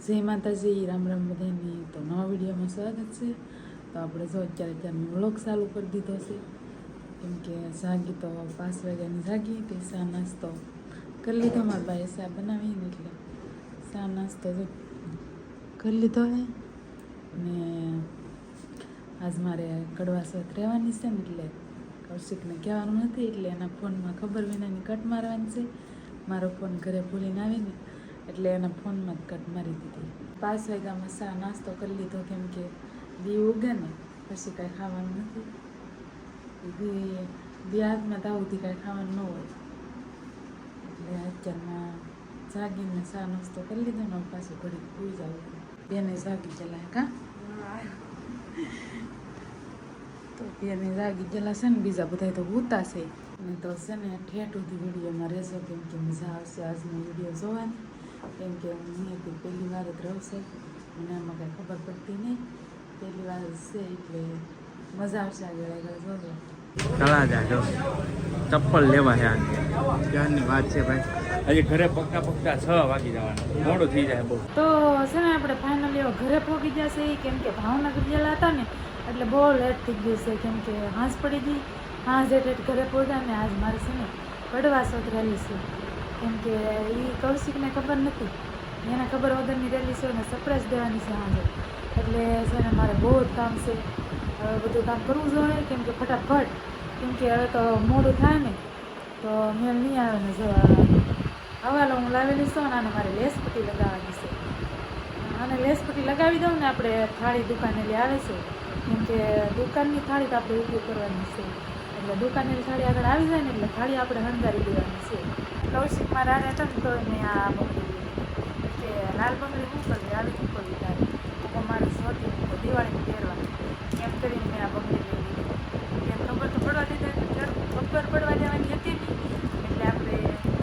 જય માતાજી રામ રામ બધાની તો નવા વિડીયોમાં સ્વાગત છે તો આપણે જો અત્યારે અત્યારનો વ્લોગ ચાલુ કરી દીધો છે કેમ કે જાગી તો પાંચ વાગ્યાની જાગી તે શા નાસ્તો કરી લીધો મારા ભાઈએ સા બનાવીને એટલે શા નાસ્તો જો કરી લીધો હે ને આજ મારે કડવા સોત રહેવાની છે ને એટલે કૌશિકને કહેવાનું નથી એટલે એના ફોનમાં ખબર વિનાની કટ મારવાની છે મારો ફોન ઘરે ભૂલીને આવીને એટલે એના ફોનમાં જ કટ મારી દીધી. પાંચ વાગ્યામાં ચા નાસ્તો કરી લીધો, કેમ કે દી ઉગે ને, પછી કાંઈ ખાવાનું નથી. દી દી હાથમાં તાવથી કાંઈ ખાવાનું ન હોય. એટલે અત્યારમાં જાગીને સા નાસ્તો કરી લીધો ને પાછું ઘડી ભૂઈ જાવ બેને જાગી ચલાય કા તો બેને જાગી ગયેલા છે ને, બીજા બધા તો ઉતાશે અને તો છે ને ઠેઠ સુધી વિડીયોમાં રહેશો કેમ કે મજા આવશે આજનો વીડિયો જોવાની. કેમ કે હું અહીંયાથી પહેલી વાર જ રહું એમાં મને આમાં કાંઈ ખબર પડતી નહીં. પહેલી વાર છે એટલે મજા આવશે આગળ આગળ જોજો તળાજા જો ચપ્પલ લેવા છે આજે ક્યારની વાત છે ભાઈ. ઘરે પગતા પગતા છ વાગી જવાનું. મોડું થઈ જાય બહુ. તો છે ને આપણે ફાઇનલી ઘરે પહોંચી જશે કેમ કે ભાવનગર ગયેલા હતા ને એટલે બહુ લેટ થઈ ગયું છે કેમ કે હાંસ પડી ગઈ. હાંસ એટલે ઘરે પહોંચ્યા ને આજ મારે છે ને કડવા સોત રેલી છે. કેમ કે એ કૌશિકને ખબર નથી. એને ખબર વગરની રેલી છે ને સરપ્રાઈઝ દેવાની છે હાજર એટલે છે ને મારે બહુ જ કામ છે. હવે બધું કામ કરવું જોઈએ કેમ કે ફટાફટ. કેમ કે હવે તો મોડું થાય ને, તો મેળ નહીં આવે ને હવાલો હું લાવેલી છું ને આને મારે લેસ પટ્ટી લગાવવાની છે. અને લેસ પટ્ટી લગાવી દઉં ને આપણે થાળી દુકાનેલી આવે છે. કેમ કે દુકાનની થાળી તો આપણે ઉપયોગ કરવાની છે. એટલે દુકાનની થાળી આગળ આવી જાય ને એટલે થાળી આપણે હંગારી દેવાની છે. કૌશિક મારા હારે હતા ને તો મેં આ બંગડી કે લાલ બંગડી શું કરવી આવી શું કરવી તારે હું મારે સ્વતી દિવાળીને પહેરવાની એમ કરીને મેં આ બંગડી લઈ લીધી એમ ખબર તો પડવા દીધા ખબર પડવા દેવાની હતી એટલે આપણે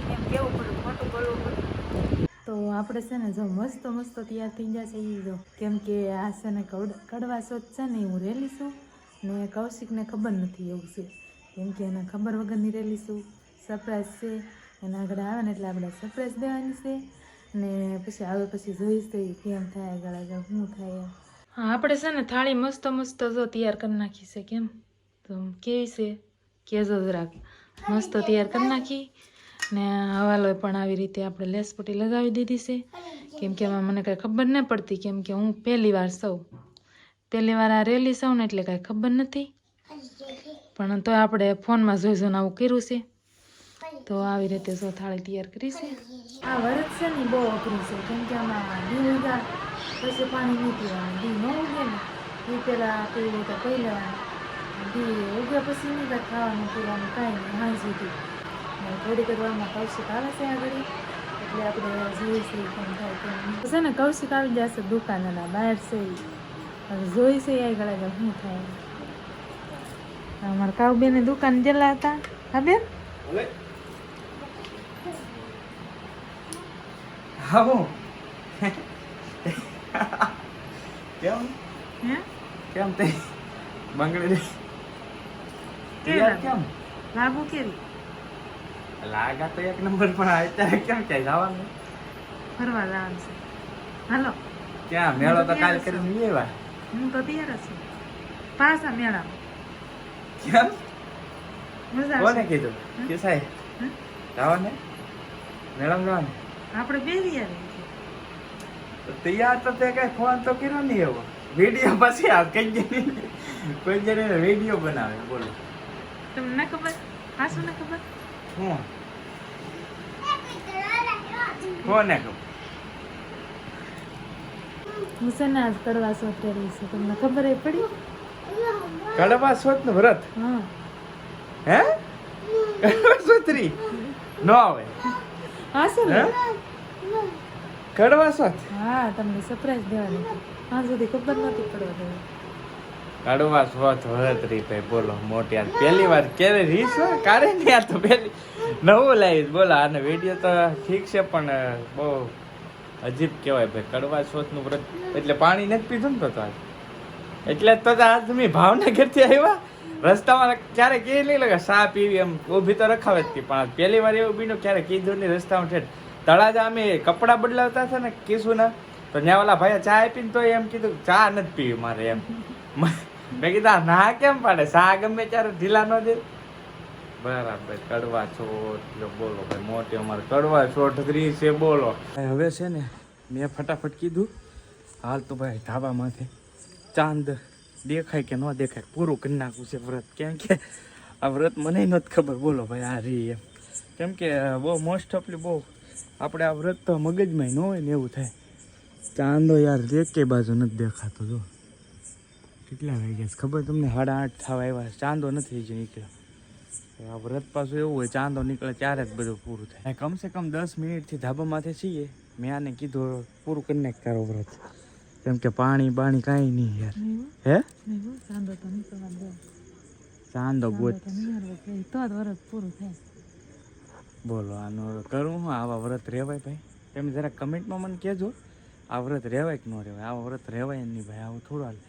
એમ કેવું પડ્યું મોટું બોલવું પડ્યું તો આપણે છે ને જો મસ્ત મસ્ત તૈયાર થઈ જશે એ જો કેમ કે આ છે ને કડ કડવા સોચ છે ને હું રેલી છું ને કૌશિકને ખબર નથી એવું છે કેમ કે એને ખબર વગરની રેલી છું સરપ્રાઈઝ છે એના આગળ આવે ને એટલે આપણે સરપ્રાઈઝ દેવાની છે. ને પછી આવે પછી જોઈશ તો કેમ થાય આગળ આગળ, શું થાય. હા, આપણે છે ને થાળી મસ્ત મસ્ત જો તૈયાર કરી નાખી છે કેમ? તો કેવી છે? કેજો જરાક. મસ્ત તૈયાર કરી નાખી. ને હવાલો પણ આવી રીતે આપણે લેસ લગાવી દીધી છે. કેમ કે એમાં મને કાંઈ ખબર ન પડતી કેમ કે હું પહેલી વાર સૌ. પહેલી વાર આ રેલી સૌને એટલે કાંઈ ખબર નથી. પણ તો આપણે ફોનમાં જોઈ જોઈને આવું કર્યું છે. તો આવી રીતે જો થાળી તૈયાર કરી છે. આ વરસ છે ને બહુ અઘરું છે કેમ કે આમાં દી ઉગા પછી પાણી નહીં પીવાનું દી ન ઉગે ને એ પહેલાં પીવું તો કહી લેવાનું દી ઉગ્યા પછી નહીં કાંઈ ખાવાનું પીવાનું કાંઈ નહીં હાઈ સુધી. થોડીક વારમાં કૌશિક આવે છે આગળ. એટલે આપણે જોઈશું કેમ થાય કેમ છે ને કૌશિક આવી જશે દુકાનના બહાર છે હવે જોઈશે આગળ કે શું થાય. અમારા કાઉબેની દુકાન જેલા હતા. હા બેન? આવું. કેમ? હે? કેમ તે? બંગડી કેમ? લાગુ કેવી લાગા તો એક નંબર પણ અત્યારે કેમ ક્યાંય જવાનું? ફરવા જવાનું છે. હાલો. ક્યાં? મેળો તો કાલ હું કરીને લઈ હું તો તૈયાર છું. પાછા મેળા કેમ? મજા કોને કીધું? કે સાહેબ? જવાને? મેળામાં જવાને? આપણે બે તૈયાર તો તૈયાર તો તે કઈ ફોન તો કર્યો નહીં એવો. વીડિયો પછી આ કઈ જઈને કોઈ જઈને વીડિયો બનાવે બોલો. તમને ના ખબર? હાસુ ના ખબર? હું કોને ખબર? હું છે ને આજ કડવા સોટ રહી છે. તમને ખબર એ પડી? કડવા સોતનું વ્રત? હે. કડવા સોતરી ન આવે. હાસુ ને? કડવા સ્વાદ હા તમને સરપ્રાઈઝ દેવાની હા સુધી ખબર નહોતી પડવા દેવાની. કડવા સ્વાદ વ્રતરી ભાઈ બોલો મોટી આ પહેલી વાર ક્યારે રીસ કારે નહીં આ તો પહેલી. નવું લાવીશ બોલો આને વીડિયો તો ઠીક છે પણ બહુ અજીબ કહેવાય ભાઈ. કડવા સોતનું વ્રત. એટલે પાણી નથી પીધું ને તો આજ. એટલે તો આજ તમે ભાવનગરથી આવ્યા. રસ્તામાં ક્યારે કે નહીં લાગે સા પીવી એમ. ઊભી તો રખાવે જ પણ પહેલી વાર એવું બીનું ક્યારે કીધું નહીં, રસ્તામાં ઠેઠ. તળાજા અમે કપડાં બદલાવતા હતા ને કિશુના તો ત્યાં ઓલા ભાઈએ ચા આપીને તો એમ કીધું, ચા નથી પીવી મારે એમ. મેં કીધા ના કેમ પાડે? સા ગમે ત્યારે ઢીલા ન દે. બરાબર, કડવા છોટ જો બોલો ભાઈ, મોટી અમારે કડવા છોટ ત્રીસ છે, બોલો. હવે છે ને, મેં ફટાફટ કીધું, હાલ તો ભાઈ ઢાબામાંથી ચાંદ દેખાય કે ન દેખાય, પૂરું કરી નાખવું છે વ્રત. કેમ કે આ વ્રત મને નથી ખબર. બોલો ભાઈ, આ રી એમ. કેમ કે બહુ મોસ્ટ ઓફલી બહુ આપણે આ વ્રત તો મગજમાં ન હોય ને એવું થાય. ચાંદો યાર એકે બાજુ નથી દેખાતો, જો. કેટલા વાગ્યા છે? ખબર તમને સાડા આઠ થવા આવ્યા ચાંદો નથી જ નીકળ્યો. આ વ્રત પાછું એવું હોય, ચાંદો નીકળે ત્યારે જ બધું પૂરું થાય. કમસે કમ દસ મિનિટથી ધાબામાંથી છીએ મેં આને કીધું, પૂરું કરી નાખ તારો વ્રત. કેમ કે પાણી બાણી કાંઈ નહીં યાર. હે. ચાંદો તો ગોત તો તો બોલો આનો કરું હું? આવા વ્રત રહેવાય ભાઈ. તમે જરા કમેન્ટમાં મને કહેજો. આ વ્રત રહેવાય કે ન રહેવાય? આવા વ્રત રહેવાય નહીં ભાઈ. આવું થોડું હાલે.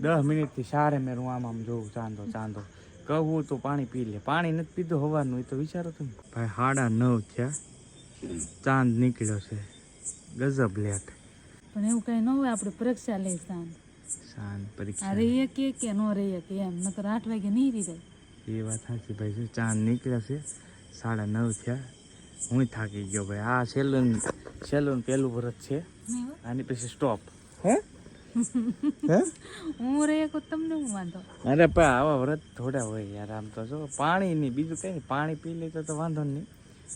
દસ મિનિટથી સારે મેં હું આમ આમ જોઉં ચાંદો ચાંદો કહું તો પાણી પી લે. પાણી નથી પીધું હવાનું એ તો વિચારો તમે. ભાઈ સાડા નવ થયા. ચાંદ નીકળ્યો છે. ગજબ લેટ પણ એવું કઈ ન હોય આપણે પરીક્ષા લઈ સાંજ. ચાંદ પરીક્ષા. અરે રહીએ કે કે ન રહીએ કે એમ નકર આઠ વાગે નહીં રહી જાય. એ વાત સાચી ભાઈ શું ચાંદ નીકળ્યા છે સાડા નવ થયા. હું થાકી ગયો ભાઈ. આ સેલૂન સેલૂન પહેલું વ્રત છે. આની પછી સ્ટોપ હે? હે? હું રે તમને હું વાંધો? અરે પણ આવા વ્રત થોડા હોય યાર આમ તો જો પાણી નહીં બીજું કંઈ પાણી પી લે તો તો વાંધો નહીં.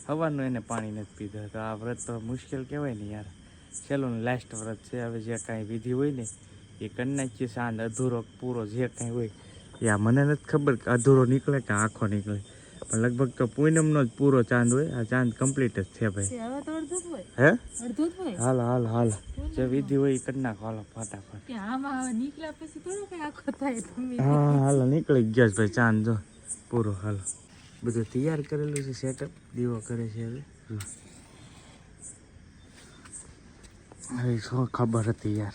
હવાનું એને પાણી નથી પીધું. તો આ વ્રત તો મુશ્કેલ કહેવાય ને યાર. છેલ્લું લાસ્ટ વ્રત છે. હવે જે કાંઈ વિધિ હોય ને એ કરી નાખીએ સાંજ અધૂરો પૂરો જે કાંઈ હોય એ આ મને નથી ખબર કે અધૂરો નીકળે કે આખો નીકળે. પણ લગભગ તો પૂનમનો જ પૂરો ચાંદ હોય. આ ચાંદ કમ્પ્લીટ જ છે ભાઈ. હે? હાલ હાલ હાલ. જે વિધિ હોય એ કરી નાખો. હાલો ફટાફટ. હા હાલો નીકળી ગયો છે ભાઈ ચાંદ જો. પૂરો હાલો. બધું તૈયાર કરેલું છે સેટઅપ દીવો કરે છે હવે. હવે શું ખબર હતી યાર?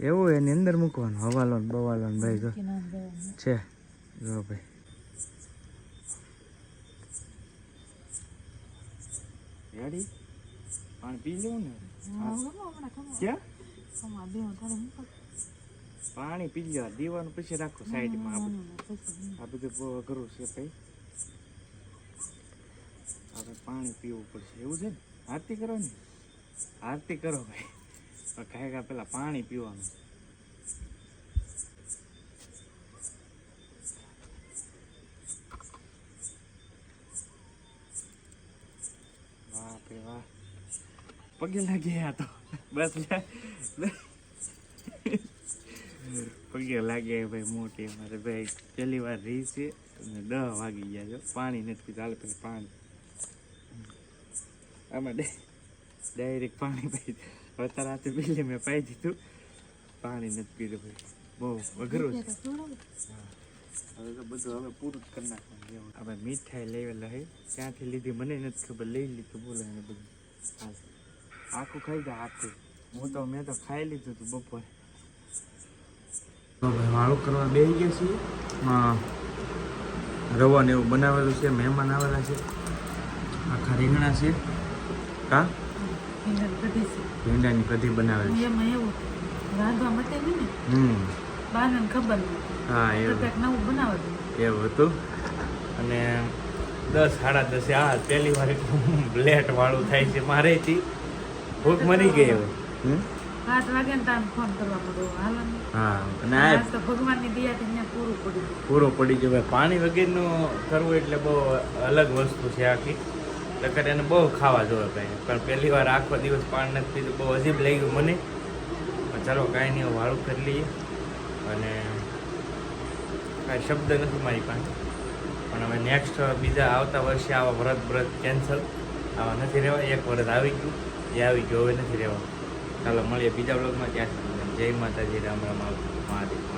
એવું એની અંદર મૂકવાનું, હવાલો ને બવાલો ભાઈ જો. છે, જો ભાઈ. પાણી પી લેવું ને. પાણી પી દીવાનું પછી રાખો સાઈડમાં આ બધું. બહુ છે ભાઈ. આપણે પાણી પીવું પડશે. એવું છે ને? આરતી કરો ને. આરતી કરો ભાઈ. પણ કાંઈ કાંઈ પેલા પાણી પીવાનું. પગે લાગી તો. બસ. પગે લાગે ભાઈ મોટી અમારે ભાઈ. પહેલી વાર રહી છે. અને દહ વાગી ગયા છે. પાણી નથી ચાલે પછી પાણી. આમાં ડાયરેક્ટ પાણી પી અત્યારે હાથે બિલ્લે મેં પાઈ દીધું. પાણી નથી પીધું ભાઈ. બહુ અઘરું છે. હવે તો બધું હવે પૂરું જ કરી મીઠાઈ લેવેલા હે. ક્યાંથી લીધી મને નથી ખબર. લઈ લીધું બોલો એને બધું. હાલ આખું ખાઈ ગયા હાથે. હું તો મેં તો ખાઈ લીધું હતું બપોરે. વાળું કરવા બેસી ગયા છીએ. હા રવા ને એવું બનાવેલું છે, મહેમાન આવેલા છે. આખા રીંગણા છે. કા. ભીંડાની કઢી બનાવે છે. એમાં એવું રાંધવા માટે નહીં ને હમ. બાને ખબર હા એવું. કંઈક નવું બનાવે. એવું હતું? અને દસ સાડા દસે આ પહેલી વાર લેટ વાળું થાય છે મારેથી. ભૂખ મરી ગઈ હવે. હમ? આઠ વાગે ને ફોન કરવા પડો હાલો હા અને આ તો ભગવાનની દયાથી અહીંયા પૂરું પડી પૂરો પડી ગયો. પાણી વગેરેનું કરવું એટલે બહુ અલગ વસ્તુ છે આખી. નકર એને બહુ ખાવા જોઈએ ભાઈ. પણ પહેલી વાર આખો દિવસ પાણી નથી પીધું. બહુ અજીબ લાગ્યું મને. પણ ચાલો કાંઈ નહીં વાળું કરી લઈએ. અને કાંઈ શબ્દ નથી મારી પાસે. પણ હવે નેક્સ્ટ બીજા આવતા વર્ષે આવા વ્રત વ્રત કેન્સલ આવા નથી રહેવા. એક વ્રત આવી ગયું. એ આવી ગયું, હવે નથી રહેવા. ચાલો મળીએ બીજા બ્લોગમાં ત્યાં જય માતાજી, રામ રામ મહાદેવ.